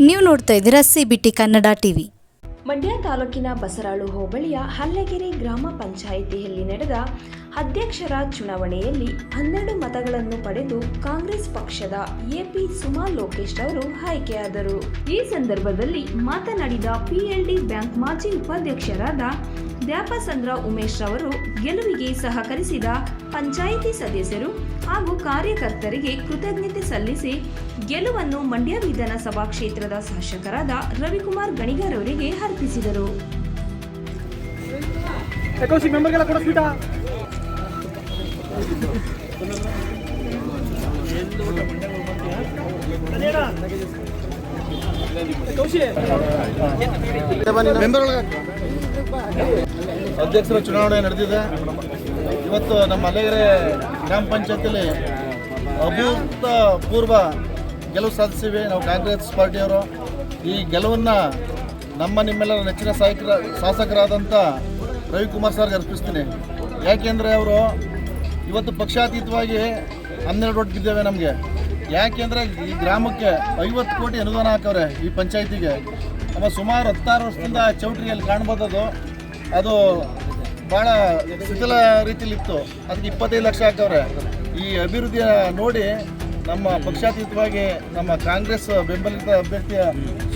ನೋಡ್ತಾ ಇದ್ದೀರಾ CBT Kannada TV. Mandya ತಾಲೂಕಿನ ಬಸರಾಳು ಹೋಬಳಿಯ ಹಲ್ಲೆಗೆರೆ ಗ್ರಾಮ ಪಂಚಾಯಿತಿಯಲ್ಲಿ ನಡೆದ ಅಧ್ಯಕ್ಷರ ಚುನಾವಣೆಯಲ್ಲಿ ಹನ್ನೆರಡು ಮತಗಳನ್ನು ಪಡೆದು ಕಾಂಗ್ರೆಸ್ ಪಕ್ಷದ ಎಪಿ ಸುಮಾ ಲೋಕೇಶ್ ಅವರು ಆಯ್ಕೆಯಾದರು. ಈ ಸಂದರ್ಭದಲ್ಲಿ ಮಾತನಾಡಿದ ಪಿಎಲ್ಡಿ ಬ್ಯಾಂಕ್ ಮಾಜಿ ಉಪಾಧ್ಯಕ್ಷರಾದ ದ್ಯಾಪಸಂದ್ರ ಉಮೇಶ್ ರವರು ಗೆಲುವಿಗೆ ಸಹಕರಿಸಿದ ಪಂಚಾಯಿತಿ ಸದಸ್ಯರು ಹಾಗೂ ಕಾರ್ಯಕರ್ತರಿಗೆ ಕೃತಜ್ಞತೆ ಸಲ್ಲಿಸಿ ಗೆಲುವನ್ನು ಮಂಡ್ಯ ವಿಧಾನಸಭಾ ಕ್ಷೇತ್ರದ ಶಾಸಕರಾದ ರವಿಕುಮಾರ್ ಗಣಿಗಾರ್ ಅವರಿಗೆ ಅರ್ಪಿಸಿದರು. ಕೌಶಿ ಅಧ್ಯಕ್ಷರ ಚುನಾವಣೆ ನಡೆದಿದೆ. ಇವತ್ತು ನಮ್ಮ ಅಲೆಗೆರೆ ಗ್ರಾಮ ಪಂಚಾಯತಿಲಿ ಅಭೂತಪೂರ್ವ ಗೆಲುವು ಸಾಧಿಸಿವೆ. ನಾವು ಕಾಂಗ್ರೆಸ್ ಪಾರ್ಟಿಯವರು. ಈ ಗೆಲುವನ್ನು ನಮ್ಮ ನಿಮ್ಮೆಲ್ಲರ ನೆಚ್ಚಿನ ಸಾಯಕರ, ಶಾಸಕರಾದಂಥ ರವಿಕುಮಾರ್ ಸರ್ಗೆ ಅರ್ಪಿಸ್ತೀನಿ. ಯಾಕೆಂದರೆ ಅವರು ಇವತ್ತು ಪಕ್ಷಾತೀತವಾಗಿ ಹನ್ನೆರಡು ಒಟ್ಟು ಬಿದ್ದೇವೆ ನಮಗೆ. ಯಾಕೆಂದರೆ ಈ ಗ್ರಾಮಕ್ಕೆ ಐವತ್ತು ಕೋಟಿ ಅನುದಾನ ಹಾಕವ್ರೆ ಈ ಪಂಚಾಯತಿಗೆ. ನಮ್ಮ ಸುಮಾರು ಹತ್ತಾರು ವರ್ಷದಿಂದ ಚೌಟ್ರಿಯಲ್ಲಿ ಕಾಣ್ಬೋದು ಅದು ಭಾಳ ಶಿಥಿಲ ರೀತಿಲಿತ್ತು ಅದಕ್ಕೆ ಇಪ್ಪತ್ತೈದು ಲಕ್ಷ ಹಾಕವ್ರೆ. ಈ ಅಭಿವೃದ್ಧಿಯ ನೋಡಿ ನಮ್ಮ ಪಕ್ಷಾತೀತವಾಗಿ ನಮ್ಮ ಕಾಂಗ್ರೆಸ್ ಬೆಂಬಲಿತ ಅಭ್ಯರ್ಥಿಯ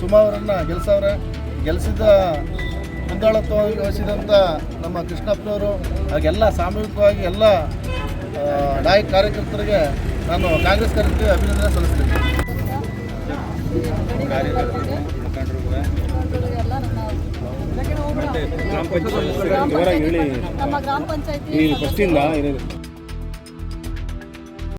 ಸುಮಾ ಅವರನ್ನು ಗೆಲ್ಸವ್ರೆ. ಗೆಲ್ಲಿಸಿದ ಮುಂದಾಳತ್ವ ವಹಿಸಿದಂಥ ನಮ್ಮ ಕೃಷ್ಣಪ್ಪನವರು ಹಾಗೆಲ್ಲ ಸಾಮೂಹಿಕವಾಗಿ ಎಲ್ಲ ನಾಯಕ ಕಾರ್ಯಕರ್ತರಿಗೆ ನಾನು ಕಾಂಗ್ರೆಸ್ ಕಾರ್ಯಕರ್ತರಿಗೆ ಅಭಿನಂದನೆ ಸಲ್ಲಿಸ್ತೀನಿ. ಗ್ರಾಮ ಪಂಚಾಯತ್ ನಮ್ಮ ಗ್ರಾಮ ಪಂಚಾಯತಿ ಇರೋದು.